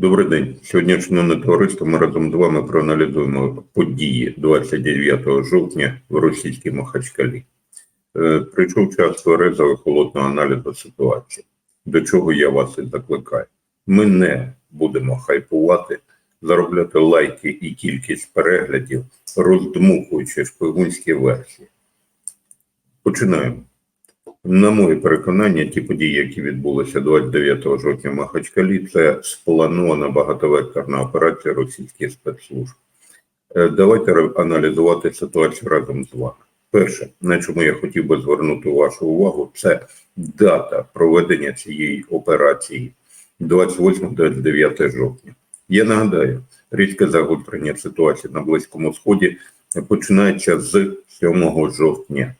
Добрий день. Сьогодні, шановне товариство, ми разом з вами проаналізуємо події 29 жовтня в російській Махачкалі. Е, Прийшов час тверезого холодного аналізу ситуації, до чого я вас і закликаю. Ми не будемо хайпувати, заробляти лайки і кількість переглядів, роздмухуючи шпигунські версії. Починаємо. На моє переконання, ті події, які відбулися 29 жовтня в Махачкалі, це спланована багатовекторна операція російських спецслужб. Е, Давайте аналізувати ситуацію разом з вами. Перше, на чому я хотів би звернути вашу увагу, це дата проведення цієї операції 28-29 жовтня. Я нагадаю, різке загострення ситуації на Близькому Сході починається з 7 жовтня.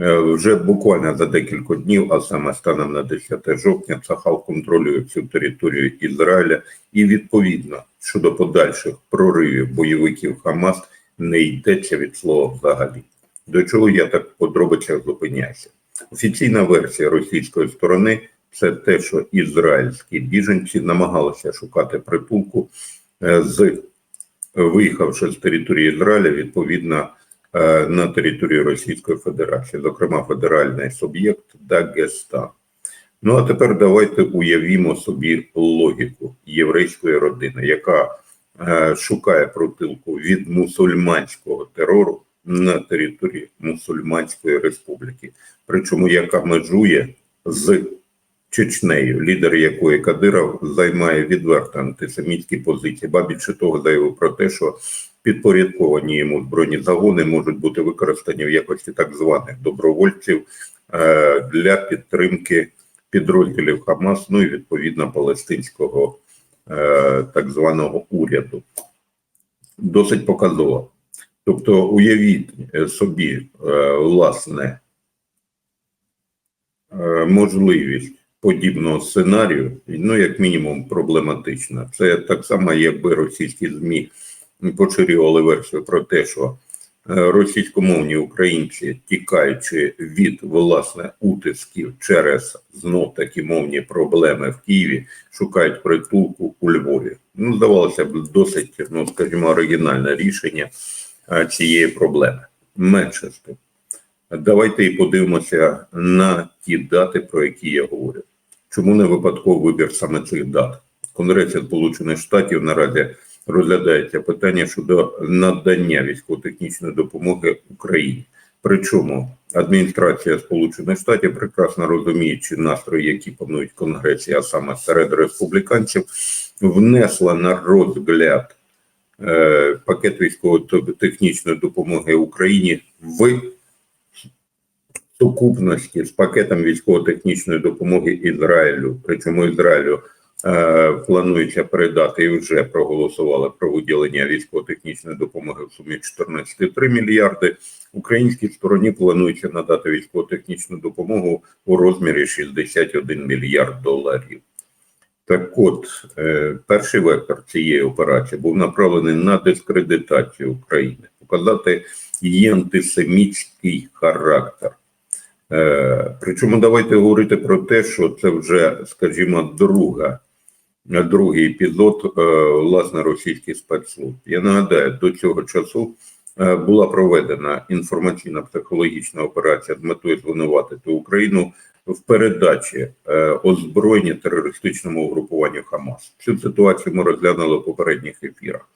Е, Вже буквально за декілька днів, а саме станом на 10 жовтня, Цахал контролює всю територію Ізраїля, і відповідно щодо подальших проривів бойовиків Хамас не йдеться від слова взагалі. До чого я так подробицях зупиняюся? Офіційна версія російської сторони це те, що ізраїльські біженці намагалися шукати притулку е, з виїхавши з території Ізраїля, відповідно на територію Російської Федерації, зокрема федеральний суб'єкт Дагестан. Ну а тепер давайте уявімо собі логіку єврейської родини, яка е, шукає протилку від мусульманського терору на території Мусульманської Республіки, причому яка межує з Чечнею, лідер якої Кадиров займає відверто антисемітські позиції, ба більше того заявив про те, що підпорядковані йому збройні загони можуть бути використані в якості так званих добровольців е, для підтримки підрозділів Хамас, ну і відповідно палестинського е, так званого уряду. Досить показово. Тобто, уявіть е, собі, власне, можливість подібного сценарію, ну, як мінімум, проблематична. Це так само, якби російські ЗМІ поширювали версію про те, що е, російськомовні українці, тікаючи від власне утисків через знов такі мовні проблеми в Києві, шукають притулку у Львові. Ну, здавалося б, досить, ну скажімо, оригінальне рішення е, цієї проблеми. Менше з тим. Давайте і подивимося на ті дати, про які я говорю. Чому не випадковий вибір саме цих дат? В Конгресі Сполучених Штатів наразі розглядається питання щодо надання військово-технічної допомоги Україні. Причому адміністрація Сполучених Штатів прекрасно розуміючи настрої, які панують Конгресі, а саме серед республіканців, внесла на розгляд е, пакет військово-технічної допомоги Україні в сукупності з пакетом військово-технічної допомоги Ізраїлю. Причому Ізраїлю планується передати і вже проголосували про виділення військово-технічної допомоги в сумі 14,3 мільярди. Українській стороні планується надати військово-технічну допомогу у розмірі 61 мільярд доларів. Так от, е, перший вектор цієї операції був направлений на дискредитацію України, показати її антисемітський характер. Е, Причому давайте говорити про те, що це вже, скажімо, друга, другий епізод е, власне російських спецслужб. Я нагадаю, до цього часу е, була проведена інформаційна психологічна операція з метою звинуватити Україну в передачі е, озброєння терористичному угрупуванню Хамас. Цю ситуацію ми розглянули в попередніх ефірах.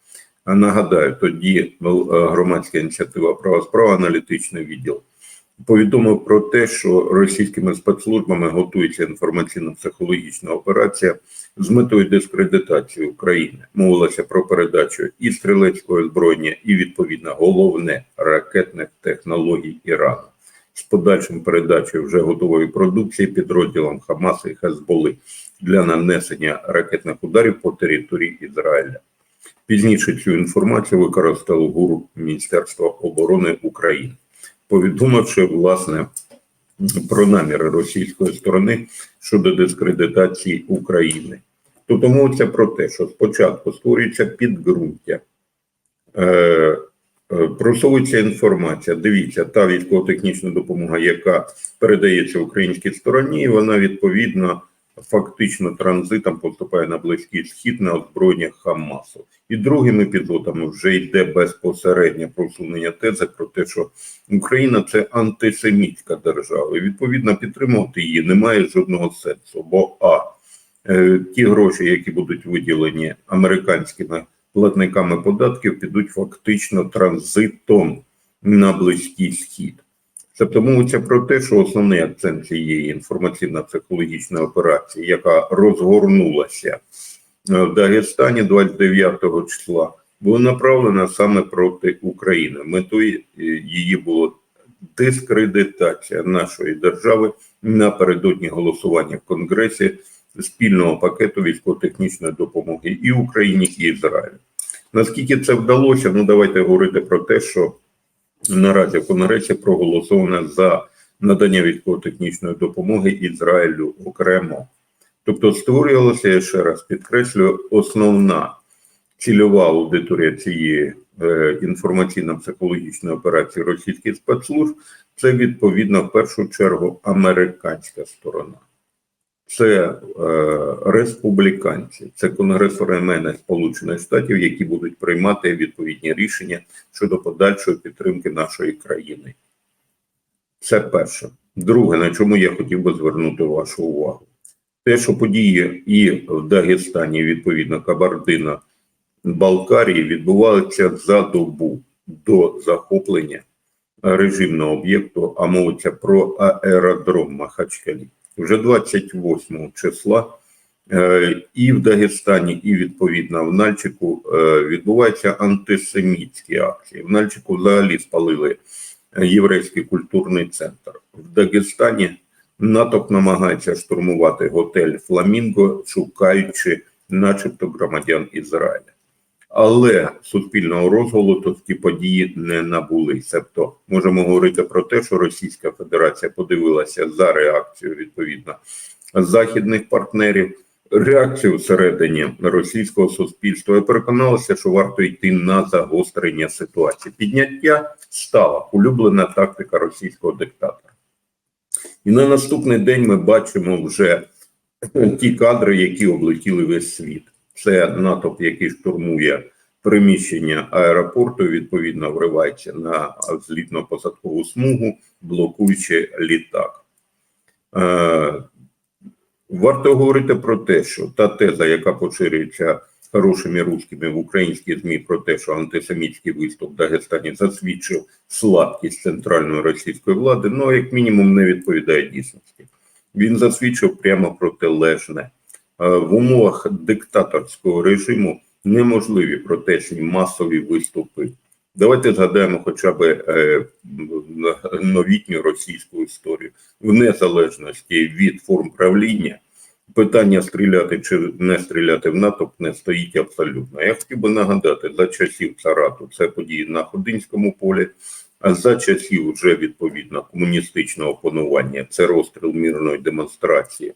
А нагадаю, тоді громадська ініціатива права справа аналітичний відділ повідомив про те, що російськими спецслужбами готується інформаційно-психологічна операція з метою дискредитації України. Мовилося про передачу і стрілецького озброєння, і відповідно головне ракетних технологій Ірану з подальшим передачею вже готової продукції підрозділам Хамаса і Хезболи для нанесення ракетних ударів по території Ізраїля. Пізніше цю інформацію використало ГУР Міністерства оборони України, повідомивши власне про наміри російської сторони щодо дискредитації України. Тобто мовиться про те, що спочатку створюється підґрунтя, е, е, просовується інформація. Дивіться, та військово-технічна допомога, яка передається українській стороні, вона відповідно фактично транзитом поступає на Близький Схід на озброєння Хамасу. І другим епізодом вже йде безпосереднє просунення тези про те, що Україна це антисемітська держава. І відповідно підтримувати її немає жодного сенсу. Бо а ті гроші, які будуть виділені американськими платниками податків, підуть фактично транзитом на Близький Схід. Тобто мовиться про те, що основний акцент цієї інформаційно-психологічної операції, яка розгорнулася е, в Дагестані 29 числа, була направлена саме проти України. Метою е, її було дискредитація нашої держави напередодні голосування в Конгресі спільного пакету військово-технічної допомоги і Україні, і Ізраїлю. Наскільки це вдалося? Ну давайте говорити про те, що наразі в Конгресі проголосовано за надання військово-технічної допомоги Ізраїлю окремо. Тобто створювалася, я ще раз підкреслюю, основна цільова аудиторія цієї е, інформаційно-психологічної операції російських спецслужб це відповідно в першу чергу американська сторона. Це е, республіканці, це конгресоремени Сполучених Штатів, які будуть приймати відповідні рішення щодо подальшої підтримки нашої країни. Це перше. Друге, на чому я хотів би звернути вашу увагу, те, що події і в Дагестані, відповідно, Кабардино, Балкарії відбувалися за добу до захоплення режимного об'єкту, а мовиться про аеродром Махачкалі. Вже 28 числа е, і в Дагестані, і відповідно в Нальчику е, відбуваються антисемітські акції. В Нальчику взагалі спалили єврейський культурний центр. В Дагестані натовп намагається штурмувати готель Фламінго, шукаючи, начебто, громадян Ізраїля. Але суспільного розголосу ті події не набули. Тобто можемо говорити про те, що Російська Федерація подивилася за реакцією відповідно західних партнерів, реакцію всередині російського суспільства і переконалася, що варто йти на загострення ситуації. Підняття стала улюблена тактика російського диктатора. І на наступний день ми бачимо вже ті кадри, які облетіли весь світ. Це натовп, який штурмує приміщення аеропорту, відповідно вривається на злітно-посадкову смугу, блокуючи літак. Е, Варто говорити про те, що та теза, яка поширюється хорошими русскими в українській ЗМІ, про те, що антисемітський виступ в Дагестані засвідчив слабкість центральної російської влади, ну як мінімум не відповідає дійсності. Він засвідчив прямо протилежне. Е, в умовах диктаторського режиму неможливі протестні масові виступи. Давайте згадаємо хоча б е, новітню російську історію в незалежності від форм правління. Питання стріляти чи не стріляти в НАТО не стоїть абсолютно. Я хотів би нагадати за часів царату це події на Ходинському полі, а за часів вже відповідно комуністичного панування це розстріл мирної демонстрації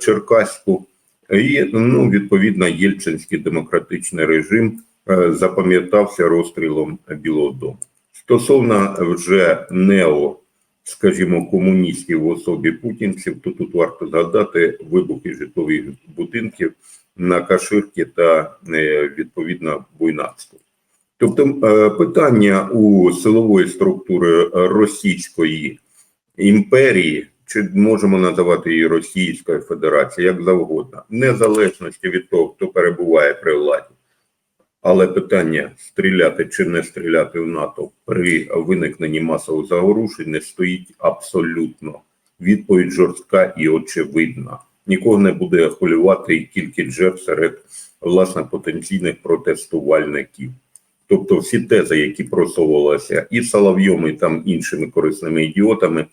Черкаську і ну, відповідно Єльцинський демократичний режим е, запам'ятався розстрілом Білого Дому. Стосовно вже нео, скажімо, комуністів в особі путінців, то тут варто згадати вибухи житлових будинків на Каширці та е, відповідно Буйнацьку. Тобто питання у силової структури Російської імперії чи можемо називати її Російською Федерацією, як завгодно, незалежності від того, хто перебуває при владі. Але питання стріляти чи не стріляти в НАТО при виникненні масових заворушень не стоїть абсолютно. Відповідь жорстка і очевидна. Нікого не буде хвилювати і кількість жертв серед власне потенційних протестувальників. Тобто, всі тези, які просовувалися і Соловйом, і там іншими корисними ідіотами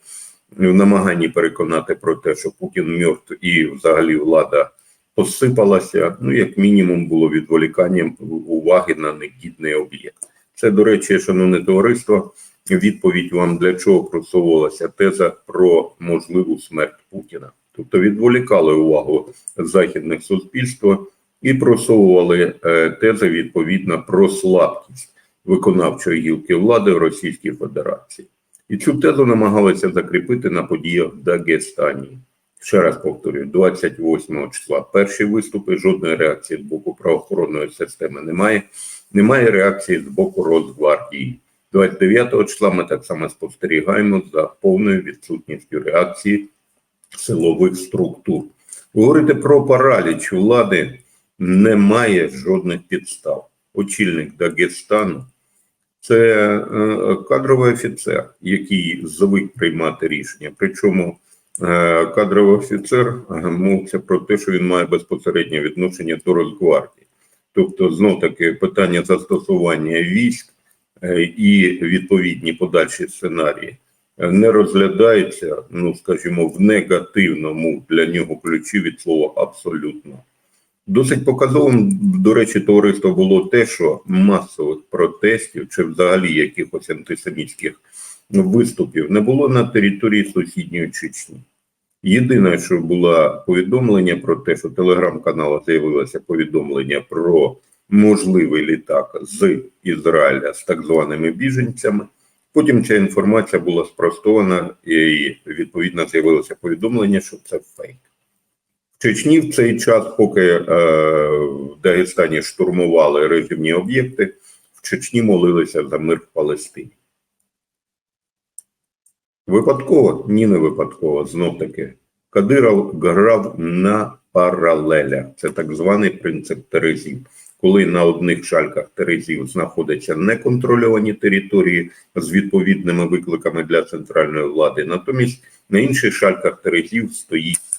в намаганні переконати про те, що Путін мертв і взагалі влада посипалася, ну як мінімум було відволіканням уваги на негідний об'єкт. Це, до речі, шановне товариство, відповідь вам для чого просовувалася теза про можливу смерть Путіна. Тобто відволікали увагу західних суспільства і просовували е, тези відповідно про слабкість виконавчої гілки влади в Російській Федерації. І цю тезу намагалися закріпити на подіях в Дагестані. Ще раз повторюю, 28 числа перші виступи, жодної реакції з боку правоохоронної системи немає. Немає реакції з боку Росгвардії. 29 числа ми так само спостерігаємо за повною відсутністю реакції силових структур. Говорити про параліч влади немає жодних підстав. Очільник Дагестану це е, кадровий офіцер, який звик приймати рішення. Причому е, кадровий офіцер мовиться про те, що він має безпосереднє відношення до Росгвардії. Тобто, знов таки питання застосування військ е, і відповідні подальші сценарії не розглядається, ну скажімо, в негативному для нього ключі від слова абсолютно. Досить показовим, до речі, товариство було те, що масових протестів чи взагалі якихось антисемітських виступів не було на території сусідньої Чечні. Єдине, що було повідомлення про те, що телеграм-канала з'явилося повідомлення про можливий літак з Ізраїля з так званими біженцями. Потім ця інформація була спростована, і відповідно з'явилося повідомлення, що це фейк. Чечні в цей час, поки е, в Дагестані штурмували режимні об'єкти, в Чечні молилися за мир в Палестині. Випадково? Ні, не випадково. Знов таки. Кадиров грав на паралелях. Це так званий принцип Терезів. Коли на одних шальках Терезів знаходяться неконтрольовані території з відповідними викликами для центральної влади, натомість на інших шальках Терезів стоїть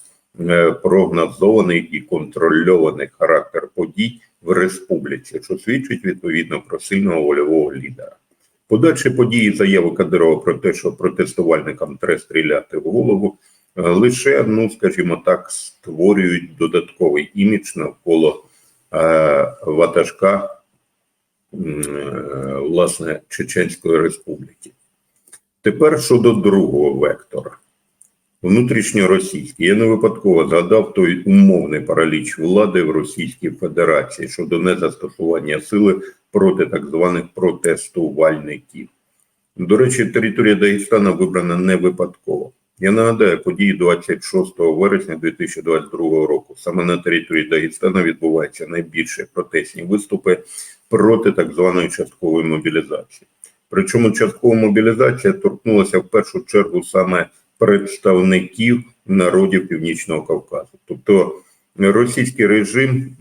прогнозований і контрольований характер подій в республіці, що свідчить відповідно про сильного вольового лідера. Подальші події заяви Кадирова про те, що протестувальникам треба стріляти в голову, е, лише, ну скажімо так, створюють додатковий імідж навколо е, ватажка е, власне Чеченської Республіки. Тепер щодо другого вектора. Внутрішньоросійський. Я не випадково згадав той умовний параліч влади в Російській Федерації щодо незастосування сили проти так званих протестувальників. До речі, територія Дагестана вибрана не випадково. Я нагадаю, події 26 вересня 2022 року. Саме на території Дагестана відбуваються найбільші протестні виступи проти так званої часткової мобілізації. Причому часткова мобілізація торкнулася в першу чергу саме представників народів Північного Кавказу. Тобто російський режим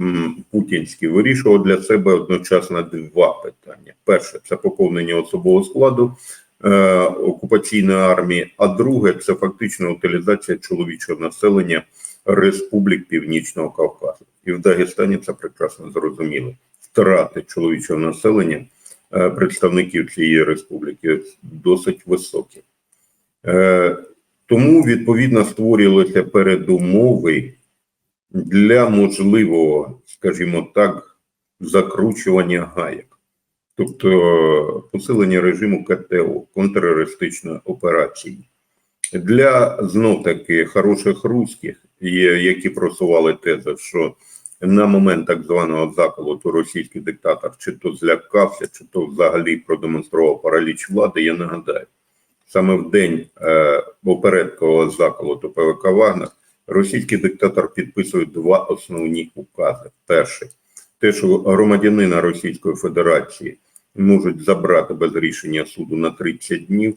путінський вирішував для себе одночасно два питання: перше це поповнення особового складу е, окупаційної армії, а друге це фактично утилізація чоловічого населення республік Північного Кавказу. І в Дагестані це прекрасно зрозуміли. Втрати чоловічого населення е, представників цієї республіки досить високі. Е, тому відповідно створювалися передумови для можливого, скажімо так, закручування гаєк, тобто посилення режиму КТО, контртерористичної операції. Для знов таки хороших русських, які просували тезу, що на момент так званого заколоту російський диктатор чи то злякався, чи то взагалі продемонстрував параліч влади, я нагадаю. Саме в день е, попередкового заколоту ПВК Вагнер російський диктатор підписує два основні укази. Перший те, що громадянина Російської Федерації можуть забрати без рішення суду на 30 днів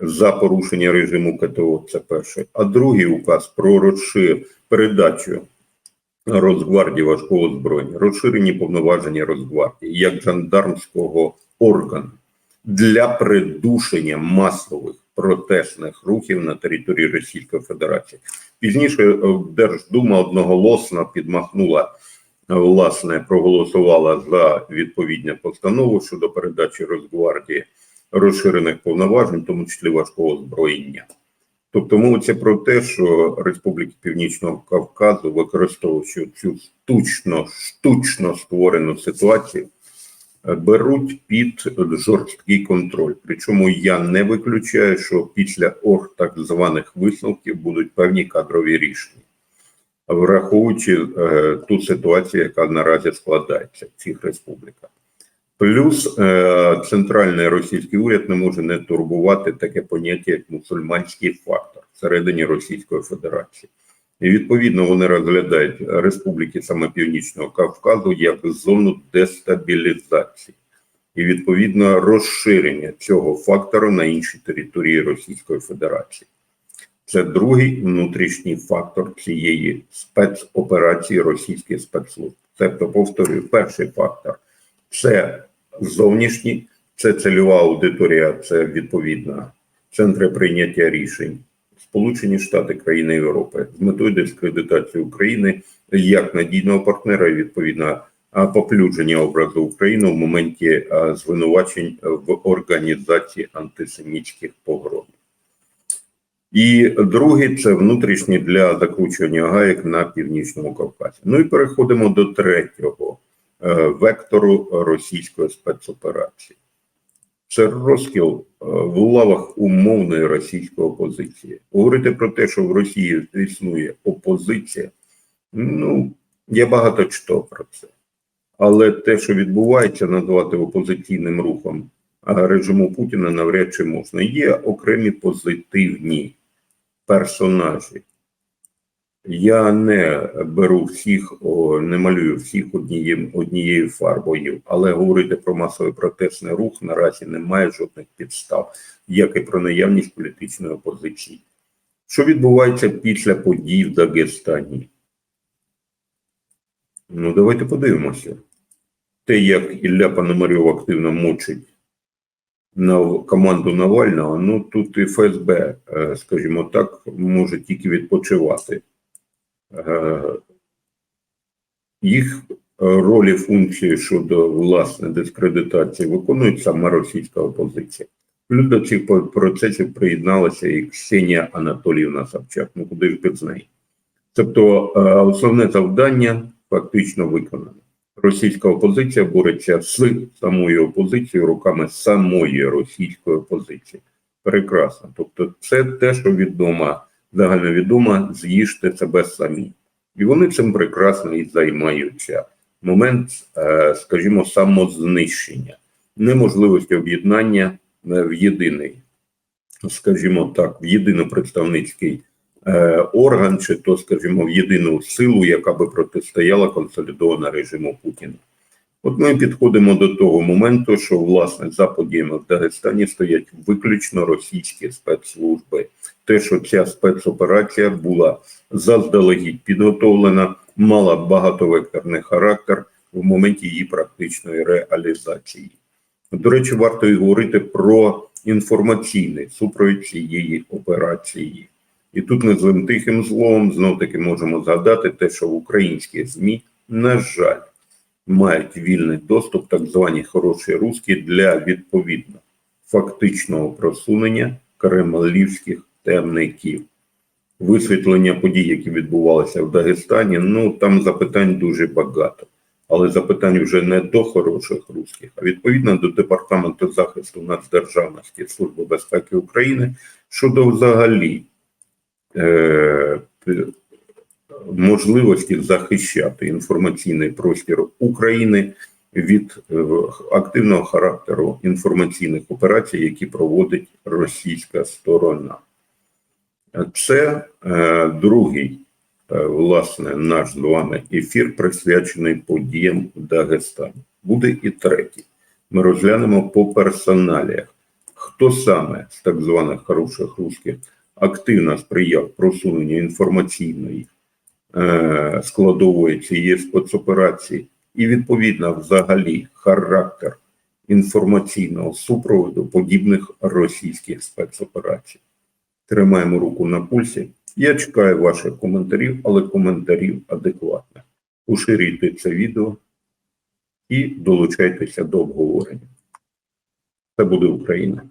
за порушення режиму КТО. Це перше. А другий указ про розшир передачу Росгвардії важкого озброєння, розширені повноваження Росгвардії як жандармського органу для придушення масових протестних рухів на території Російської Федерації. Пізніше е, Держдума одноголосно підмахнула е, власне проголосувала за відповідну постанову щодо передачі Росгвардії розширених повноважень, тому числі важкого озброєння. Тобто мовиться про те, що Республіки Північного Кавказу, використовуючи цю штучно штучно створену ситуацію, беруть під жорсткий контроль. Причому я не виключаю, що після орг так званих висновків будуть певні кадрові рішення, враховуючи е, ту ситуацію, яка наразі складається в цих республіках. Плюс е, центральний російський уряд не може не турбувати таке поняття, як мусульманський фактор всередині Російської Федерації. І відповідно вони розглядають республіки саме Північного Кавказу як зону дестабілізації і відповідно розширення цього фактору на інші території Російської Федерації. Це другий внутрішній фактор цієї спецоперації російських спецслужб. Тобто, повторюю, перший фактор це зовнішній, це цільова аудиторія, це відповідно центри прийняття рішень. Сполучені Штати країни Європи з метою дискредитації України як надійного партнера і відповідно поплюдження образу України в моменті звинувачень в організації антисемітських погром. І другий це внутрішній для закручування гаєк на північному Кавказі. Ну і переходимо до третього е, вектору російської спецоперації. Це розкіл е, в лавах умовної російської опозиції. Говорити про те, що в Росії існує опозиція, ну я багато читав про це. Але те, що відбувається, назвати опозиційним рухом режиму Путіна навряд чи можна. Є окремі позитивні персонажі. Я не беру всіх, не малюю всіх однією, фарбою, але говорити про масовий протестний рух наразі немає жодних підстав, як і про наявність політичної опозиції. Що відбувається після подій в Дагестані? Ну, давайте подивимося. Те, як Ілля Пономарьов активно мочить на команду Навального, ну тут і ФСБ, е, скажімо так, може тільки відпочивати. Е, Їх ролі функції щодо власне дискредитації виконують сама російська опозиція. Плюс до цих процесів приєдналася і Ксенія Анатоліївна Собчак. Ну куди ж без неї? Тобто е, основне завдання фактично виконано. Російська опозиція бореться з самою опозицією руками самої російської опозиції. Прекрасно. Тобто, це те, що відомо, загальновідомо, з'їжте себе самі. І вони цим прекрасно і займаються. Момент, е, скажімо, самознищення, неможливості об'єднання е, в єдиний, скажімо так, в єдинопредставницький е, орган, чи то, скажімо, в єдину силу, яка би протистояла консолідована режиму Путіна. От ми підходимо до того моменту, що власне за подіями в Дагестані стоять виключно російські спецслужби. Те, що ця спецоперація була заздалегідь підготовлена, мала багатовекторний характер в моменті її практичної реалізації. До речі, варто і говорити про інформаційний супровід цієї операції. І тут ми злим тихим злом знов таки можемо згадати те, що українські ЗМІ, на жаль, мають вільний доступ, так звані хороші русські, для відповідно фактичного просунення кремлівських темників. Висвітлення подій, які відбувалися в Дагестані, ну там запитань дуже багато. Але запитань вже не до хороших русських, а відповідно до Департаменту захисту нацдержавності Служби безпеки України щодо взагалі е, можливості захищати інформаційний простір України від е, активного характеру інформаційних операцій, які проводить російська сторона. Це е, другий, е, власне, наш з вами ефір присвячений подіям в Дагестані. Буде і третій. Ми розглянемо по персоналіях, хто саме з так званих хороших русських активно сприяв просуненню інформаційної е, складової цієї спецоперації, і відповідно взагалі характер інформаційного супроводу подібних російських спецоперацій. Тримаємо руку на пульсі. Я чекаю ваших коментарів, але коментарів адекватних. Поширюйте це відео і долучайтеся до обговорення. Це буде Україна.